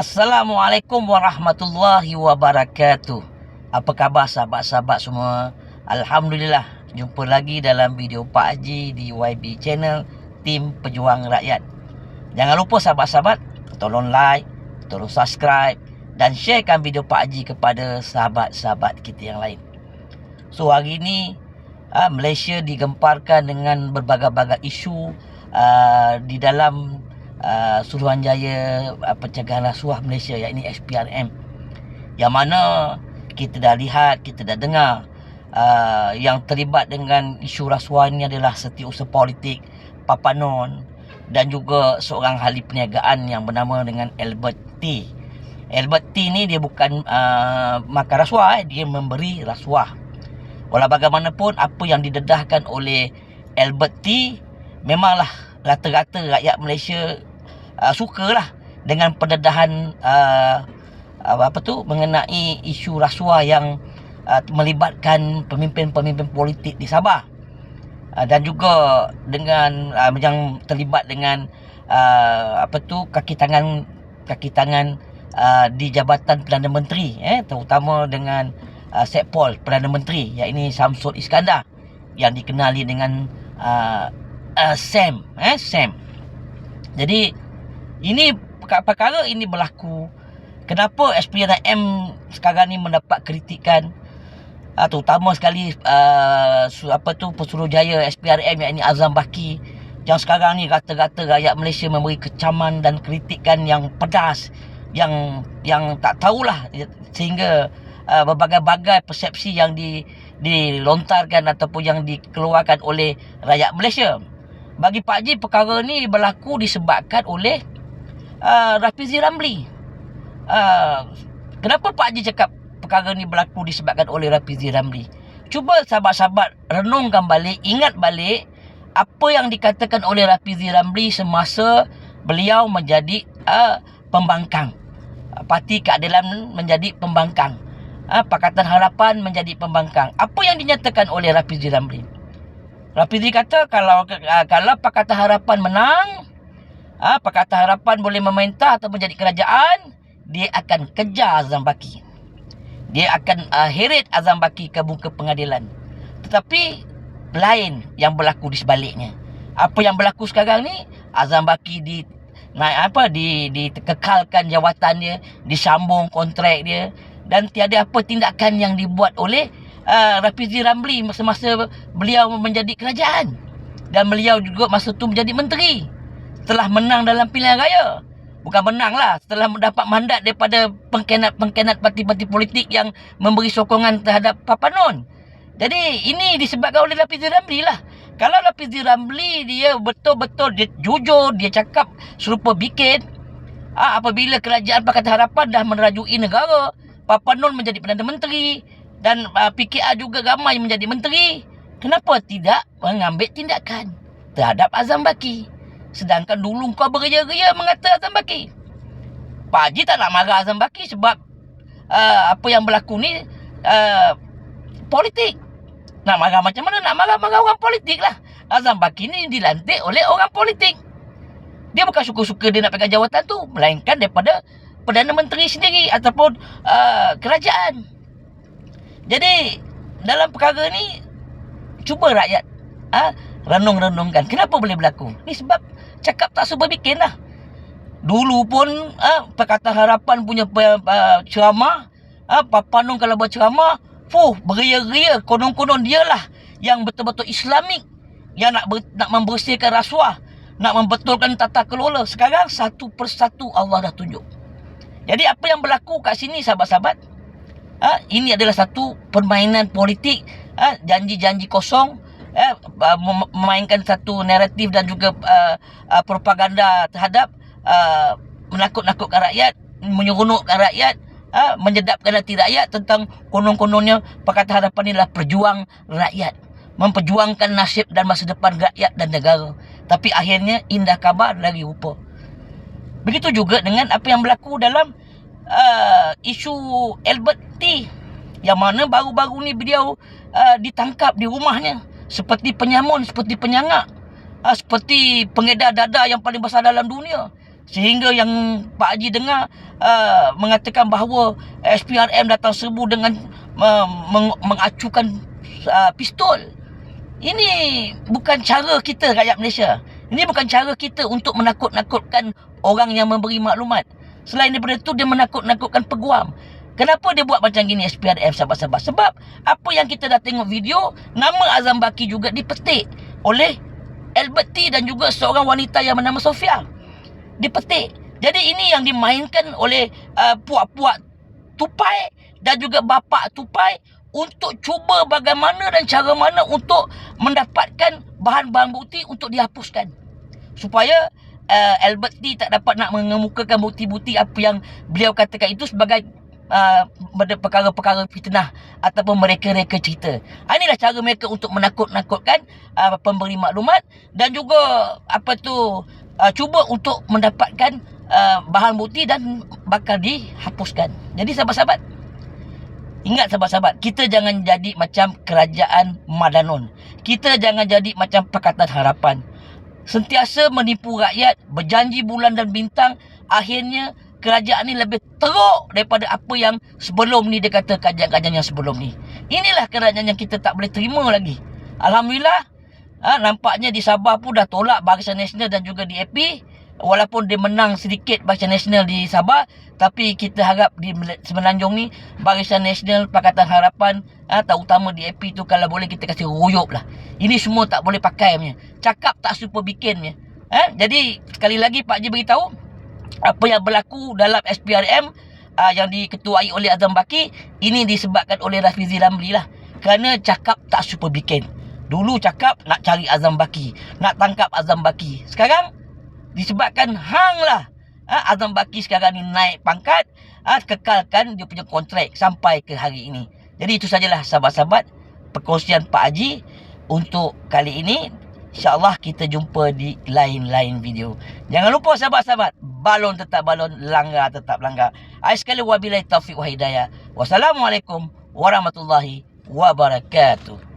Assalamualaikum warahmatullahi wabarakatuh. Apa khabar sahabat-sahabat semua? Alhamdulillah jumpa lagi dalam video Pak Haji di YB channel Tim Pejuang Rakyat. Jangan lupa sahabat-sahabat tolong like, tolong subscribe dan sharekan video Pak Haji kepada sahabat-sahabat kita yang lain. So hari ini uh, Malaysia digemparkan dengan berbagai-bagai isu uh, di dalam uh, Suruhanjaya uh, Pencegahan Rasuah Malaysia iaitu SPRM yang mana kita dah lihat, kita dah dengar uh, yang terlibat dengan isu rasuah ini adalah setiausaha politik Papanon dan juga seorang ahli perniagaan yang bernama dengan Albert T. Albert T ni dia bukan uh, makan rasuah, eh. dia memberi rasuah. Walau bagaimanapun apa yang didedahkan oleh Albert T memanglah rata-rata rakyat Malaysia uh, sukalah dengan pendedahan uh, apa tu mengenai isu rasuah yang uh, melibatkan pemimpin-pemimpin politik di Sabah. Uh, dan juga dengan uh, yang terlibat dengan uh, apa tu kaki tangan kaki tangan uh, di jabatan Perdana Menteri eh terutama dengan uh, Setpol Perdana Menteri iaitu Samsul Iskandar yang dikenali dengan uh, uh, Sam eh Sam. Jadi ini perkara ini berlaku. Kenapa SPRM sekarang ni mendapat kritikan uh, terutama sekali uh, apa tu Pesuruhjaya SPRM yang ini Azam Baki yang sekarang ni rata-rata rakyat Malaysia memberi kecaman dan kritikan yang pedas yang yang tak tahulah. Sehingga uh, berbagai-bagai persepsi yang di dilontarkan ataupun yang dikeluarkan oleh rakyat Malaysia. Bagi Pak Haji perkara ni berlaku disebabkan oleh uh, Rafizi Ramli. Uh, kenapa Pak Haji cakap perkara ni berlaku disebabkan oleh Rafizi Ramli? Cuba sahabat-sahabat renungkan balik, ingat balik apa yang dikatakan oleh Rafizi Ramli semasa beliau menjadi uh, pembangkang. Parti Keadilan menjadi pembangkang. Uh, Pakatan Harapan menjadi pembangkang. Apa yang dinyatakan oleh Rafizi Ramli? Rafizi kata kalau uh, kalau Pakatan Harapan menang, uh, Pakatan Harapan boleh memerintah atau menjadi kerajaan, dia akan kejar Azam Baki. Dia akan uh, heret Azam Baki ke muka pengadilan. Tetapi lain yang berlaku di sebaliknya. Apa yang berlaku sekarang ni Azam Baki di naik apa di dikekalkan jawatan dia, disambung kontrak dia dan tiada apa tindakan yang dibuat oleh uh, Rafizi Ramli masa-masa beliau menjadi kerajaan dan beliau juga masa tu menjadi menteri setelah menang dalam pilihan raya bukan menang lah setelah mendapat mandat daripada pengkhianat-pengkhianat parti-parti politik yang memberi sokongan terhadap Papanon. Jadi ini disebabkan oleh Rafizi Ramli lah. Kalau Rafizi Ramli dia betul-betul dia jujur, dia cakap serupa bikin. Ah, apabila kerajaan Pakatan Harapan dah merajui negara, Papanon menjadi Perdana Menteri dan uh, PKR juga ramai menjadi menteri. Kenapa tidak mengambil tindakan terhadap Azam Baki? Sedangkan dulu kau beria-ria mengata Azam Baki. Pak Haji tak nak marah Azam Baki sebab uh, apa yang berlaku ni uh, politik. Nak marah macam mana? Nak marah-marah orang politik lah. Azam Baki ni dilantik oleh orang politik. Dia bukan suka-suka dia nak pegang jawatan tu. Melainkan daripada Perdana Menteri sendiri ataupun uh, kerajaan. Jadi dalam perkara ni cuba rakyat uh, renung-renungkan. Kenapa boleh berlaku? Ni sebab cakap tak super bikin lah. Dulu pun uh, Perkataan Harapan punya uh, ceramah uh, Papanung kalau berceramah Fuh, beria-ria Konon-konon dialah Yang betul-betul Islamik Yang nak ber, nak membersihkan rasuah Nak membetulkan tata kelola Sekarang satu persatu Allah dah tunjuk Jadi apa yang berlaku kat sini sahabat-sahabat ha, Ini adalah satu permainan politik Janji-janji kosong eh, memainkan satu naratif dan juga uh, uh, propaganda terhadap uh, menakut-nakutkan rakyat, menyeronokkan rakyat, uh, menyedapkan hati rakyat tentang konon-kononnya Pakatan Harapan inilah perjuang rakyat. Memperjuangkan nasib dan masa depan rakyat dan negara. Tapi akhirnya indah kabar lagi rupa. Begitu juga dengan apa yang berlaku dalam uh, isu Albert T. Yang mana baru-baru ni beliau uh, ditangkap di rumahnya seperti penyamun, seperti penyangak, ha, seperti pengedar dada yang paling besar dalam dunia. Sehingga yang Pak Haji dengar uh, mengatakan bahawa SPRM datang serbu dengan uh, meng- mengacukan uh, pistol. Ini bukan cara kita rakyat Malaysia. Ini bukan cara kita untuk menakut-nakutkan orang yang memberi maklumat. Selain daripada itu dia menakut-nakutkan peguam. Kenapa dia buat macam gini SPRM sahabat-sahabat? Sebab apa yang kita dah tengok video, nama Azam Baki juga dipetik oleh Albert T dan juga seorang wanita yang bernama Sofia. Dipetik. Jadi ini yang dimainkan oleh uh, puak-puak tupai dan juga bapak tupai untuk cuba bagaimana dan cara mana untuk mendapatkan bahan-bahan bukti untuk dihapuskan. Supaya uh, Albert T tak dapat nak mengemukakan bukti-bukti apa yang beliau katakan itu sebagai uh, perkara-perkara fitnah ataupun mereka-reka cerita. Ha, inilah cara mereka untuk menakut-nakutkan uh, pemberi maklumat dan juga apa tu uh, cuba untuk mendapatkan uh, bahan bukti dan bakal dihapuskan. Jadi sahabat-sahabat Ingat sahabat-sahabat, kita jangan jadi macam kerajaan Madanon. Kita jangan jadi macam Pakatan Harapan. Sentiasa menipu rakyat, berjanji bulan dan bintang, akhirnya kerajaan ni lebih teruk daripada apa yang sebelum ni dia kata kajian-kajian yang sebelum ni. Inilah kerajaan yang kita tak boleh terima lagi. Alhamdulillah, ha, nampaknya di Sabah pun dah tolak Barisan Nasional dan juga di AP. Walaupun dia menang sedikit Barisan Nasional di Sabah, tapi kita harap di Semenanjung ni Barisan Nasional Pakatan Harapan ha, terutama di AP tu kalau boleh kita kasih royop lah. Ini semua tak boleh pakai punya. Cakap tak super bikin punya. Ha? Jadi sekali lagi Pak Haji beritahu apa yang berlaku dalam SPRM uh, yang diketuai oleh Azam Baki ini disebabkan oleh Rafizi Ramli lah. Kerana cakap tak super bikin. Dulu cakap nak cari Azam Baki, nak tangkap Azam Baki. Sekarang disebabkan hang lah ha, Azam Baki sekarang ni naik pangkat ha, kekalkan dia punya kontrak sampai ke hari ini jadi itu sajalah sahabat-sahabat perkongsian Pak Haji untuk kali ini InsyaAllah kita jumpa di lain-lain video. Jangan lupa sahabat-sahabat Balon tetap balon Langgar tetap langgar. Akhir sekali wabillahi taufiq wa hidayah. Wassalamualaikum warahmatullahi wabarakatuh